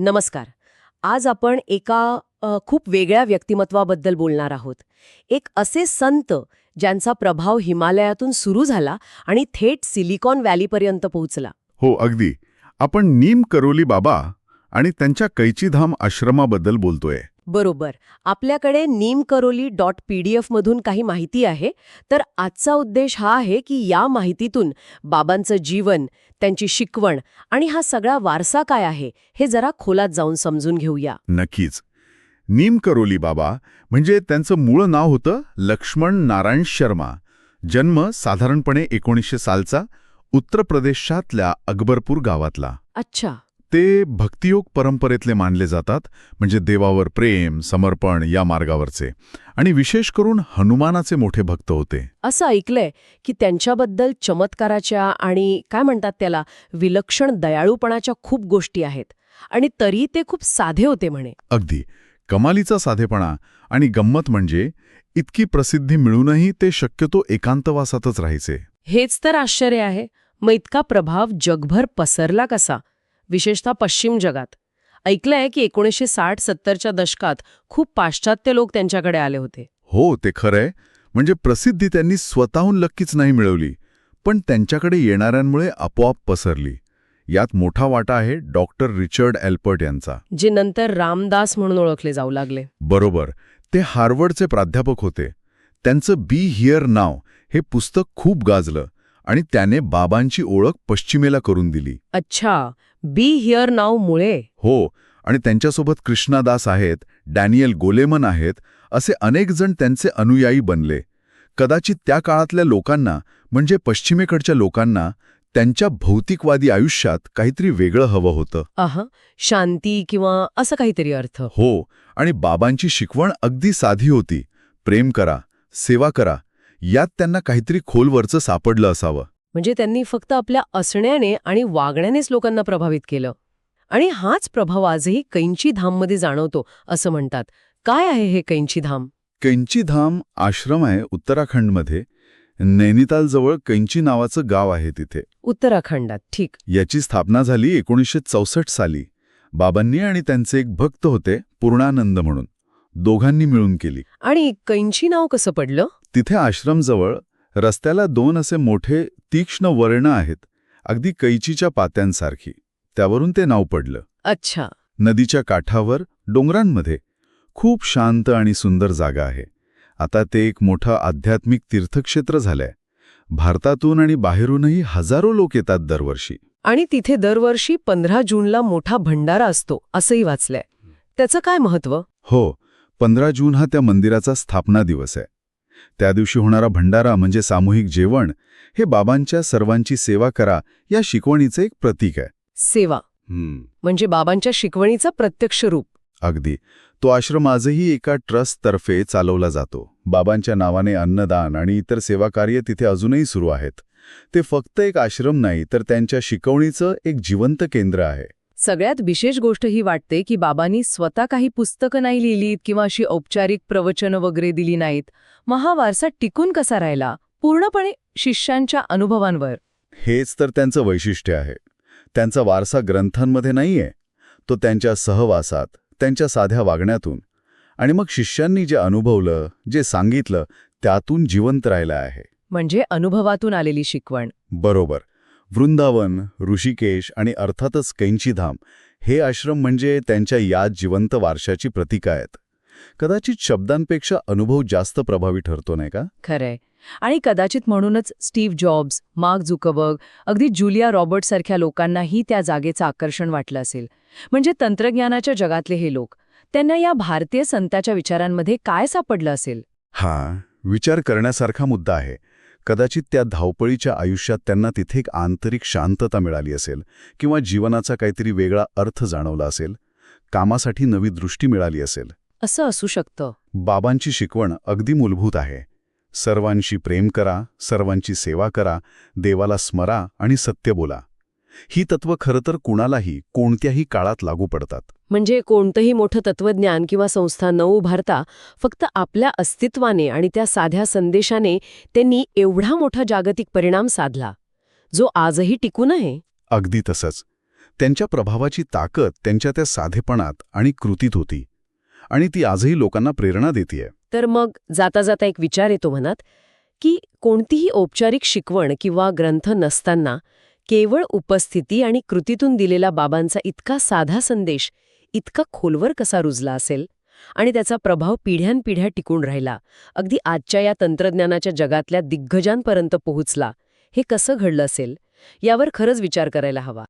नमस्कार. आज आपण एका खूप वेगळ्या व्यक्तिमत्वाबद्दल बोलणार आहोत. एक असे संत ज्यांचा प्रभाव हिमालयातून सुरू झाला आणि थेट सिलिकॉन व्हॅलीपर्यंत पोहोचला. हो अगदी. आपण नीम करोली बाबा आणि त्यांच्या कैचीधाम आश्रमाबद्दल बोलतोय. बरोबर. आपल्याकडे नीमकरोली डॉट पी डी एफमधून काही माहिती आहे. तर आजचा उद्देश हा आहे की या माहितीतून बाबांचं जीवन त्यांची शिकवण आणि हा सगळा वारसा काय आहे हे जरा खोलात जाऊन समजून घेऊया. नक्कीच. नीम करोली बाबा म्हणजे त्यांचं मूळ नाव होतं लक्ष्मण नारायण शर्मा. जन्म साधारणपणे एकोणीसशे सालचा उत्तर प्रदेशातल्या अकबरपूर गावातला. अच्छा. ते भक्तियोग परंपरेतले मानले जातात म्हणजे देवावर प्रेम समर्पण या मार्गावरचे. आणि विशेष करून हनुमानाचे मोठे भक्त होते. असं ऐकलंय की त्यांच्याबद्दल चमत्काराच्या आणि काय म्हणतात त्याला विलक्षण दयाळूपणाच्या खूप गोष्टी आहेत. आणि तरी ते खूप साधे होते म्हणे. अगदी. कमालीचा साधेपणा आणि गंमत म्हणजे इतकी प्रसिद्धी मिळूनही ते शक्यतो एकांतवासातच राहायचे. हेच तर आश्चर्य आहे. मग इतका प्रभाव जगभर पसरला कसा? विशेषतः पश्चिम जगात. ऐकलंय की एकोणीसशे साठ सत्तरच्या दशकात खूप पाश्चात्य लोक त्यांच्याकडे आले होते. हो ते खरंय. म्हणजे प्रसिद्धी त्यांनी स्वतःहून नक्कीच नाही मिळवली पण त्यांच्याकडे येणाऱ्यांमुळे आपोआप पसरली. यात मोठा वाटा आहे डॉक्टर रिचर्ड एल्पर्ट यांचा. जे नंतर रामदास म्हणून ओळखले जाऊ लागले. बरोबर. ते हार्वर्डचे प्राध्यापक होते. त्यांचं बी हिअर नाव हे पुस्तक खूप गाजलं. आणि त्याने बाबांची ओळख पश्चिमेला करून दिली. अच्छा बी हिअर नाव मुळे. हो आणि त्यांच्यासोबत कृष्णादास आहेत डॅनियल गोलेमन आहेत असे अनेक जण त्यांचे अनुयायी बनले. कदाचित त्या काळातल्या लोकांना म्हणजे पश्चिमेकडच्या लोकांना त्यांच्या भौतिकवादी आयुष्यात काहीतरी वेगळं हवं होतं. आहा शांती किंवा असं काहीतरी अर्थ. हो आणि बाबांची शिकवण अगदी साधी होती. प्रेम करा सेवा करा यात त्यांना काहीतरी खोलवरचं सापडलं असावं. म्हणजे त्यांनी फक्त आपल्या असण्याने आणि वागण्यानेच लोकांना प्रभावित केलं. आणि हाच प्रभाव आजही कैंची धाममध्ये जाणवतो असं म्हणतात. काय आहे हे कैंची धाम? कैंचीधाम आश्रम आहे उत्तराखंडमध्ये. नैनितालजवळ कैंची नावाचं गाव आहे तिथे. उत्तराखंडात ठीक. याची स्थापना झाली एकोणीसशे चौसष्ट साली. बाबांनी आणि त्यांचे एक भक्त होते पूर्णानंद म्हणून. दोघांनी मिळून केली. आणि कैंची नाव कसं पडलं? तिथे आश्रमजवळ रस्त्याला दोन असे मोठे तीक्ष्ण वर्ण आहेत अगदी कैचीच्या पात्यांसारखी. त्यावरून ते नाव पडलं. अच्छा. नदीच्या काठावर डोंगरांमध्ये. खूप शांत आणि सुंदर जागा आहे. आता ते एक मोठं आध्यात्मिक तीर्थक्षेत्र झालंय. भारतातून आणि बाहेरूनही हजारो लोक येतात दरवर्षी. आणि तिथे दरवर्षी पंधरा जूनला मोठा भंडारा असतो असंही वाचलंय. त्याचं काय महत्त्व? हो पंधरा जून हा त्या मंदिराचा स्थापना दिवस आहे. त्या दिवशी होणारा भंडारा म्हणजे सामूहिक जेवण हे बाबांच्या सर्वांची सेवा करा या शिकवणीचं एक प्रतीक आहे. सेवा. म्हणजे बाबांच्या शिकवणीचं प्रत्यक्ष रूप. अगदी. तो आश्रम आजही एका ट्रस्टतर्फे चालवला जातो. बाबांच्या नावाने अन्नदान आणि इतर सेवा कार्य तिथे अजूनही सुरू आहेत. ते फक्त एक आश्रम नाही तर त्यांच्या शिकवणीचं एक जिवंत केंद्र आहे. सगळ्यात विशेष गोष्ट ही वाटते की बाबांनी स्वतः काही पुस्तकं नाही लिहिलीत किंवा अशी औपचारिक प्रवचनं वगैरे दिली नाहीत. मग हा वारसा टिकून कसा राहिला? पूर्णपणे शिष्यांच्या अनुभवांवर. हेच तर त्यांचं वैशिष्ट्य आहे. त्यांचा वारसा ग्रंथांमध्ये नाहीये. तो त्यांच्या सहवासात त्यांच्या साध्या वागण्यातून. आणि मग शिष्यांनी जे अनुभवलं जे सांगितलं त्यातून जिवंत राहिलं आहे. म्हणजे अनुभवातून आलेली शिकवण. बरोबर. वृंदावन ऋषिकेश आणि अर्थातच कैंचीधाम हे आश्रम म्हणजे त्यांच्या याद जिवंत वारशाची प्रतीक आहेत. कदाचित शब्दांपेक्षा अनुभव जास्त प्रभावी ठरतो नाही का? खरंय. आणि कदाचित म्हणूनच स्टीव्ह जॉब्स मार्क झुकबर्ग अगदी जुलिया रॉबर्ट सारख्या लोकांनाही त्या जागेचं आकर्षण वाटलं असेल. म्हणजे तंत्रज्ञानाच्या जगातले हे लोक त्यांना या भारतीय संताच्या विचारांमध्ये काय सापडलं असेल? हा विचार करण्यासारखा मुद्दा आहे. कदाचित त्या धावपळीच्या आयुष्यात त्यांना तिथे एक आंतरिक शांतता मिळाली असेल किंवा जीवनाचा काहीतरी वेगळा अर्थ जाणवला असेल कामासाठी नवी दृष्टी मिळाली असेल. असं असू शकतं. बाबांची शिकवण अगदी मूलभूत आहे. सर्वांशी प्रेम करा सर्वांची सेवा करा देवाला स्मरा आणि सत्य बोला. ही तत्व खरं तर कुणालाही कोणत्याही काळात लागू पडतात. म्हणजे कोणतंही मोठं तत्वज्ञान किंवा संस्था न उभारता फक्त आपल्या अस्तित्वाने आणि त्या साध्या संदेशाने त्यांनी एवढा मोठा जागतिक परिणाम साधला. जो आजही टिकून आहे. अगदी तसंच. त्यांच्या प्रभावाची ताकद त्यांच्या त्या साधेपणात आणि कृतीत होती. आणि ती आजही लोकांना प्रेरणा देतीये. तर मग जाता जाता एक विचार येतो मनात की कोणतीही औपचारिक शिकवण किंवा ग्रंथ नसताना केवळ उपस्थिती आणि कृतीतून दिलेला बाबांचा इतका साधा संदेश इतका खोलवर कसा रुजला असेल? आणि त्याचा प्रभाव पिढ्यानपिढ्या टिकून राहिला. अगदी आजच्या या तंत्रज्ञानाच्या जगातल्या दिग्गजांपर्यंत पोहोचला. हे कसं घडलं असेल? यावर खरंच विचार करायला हवा.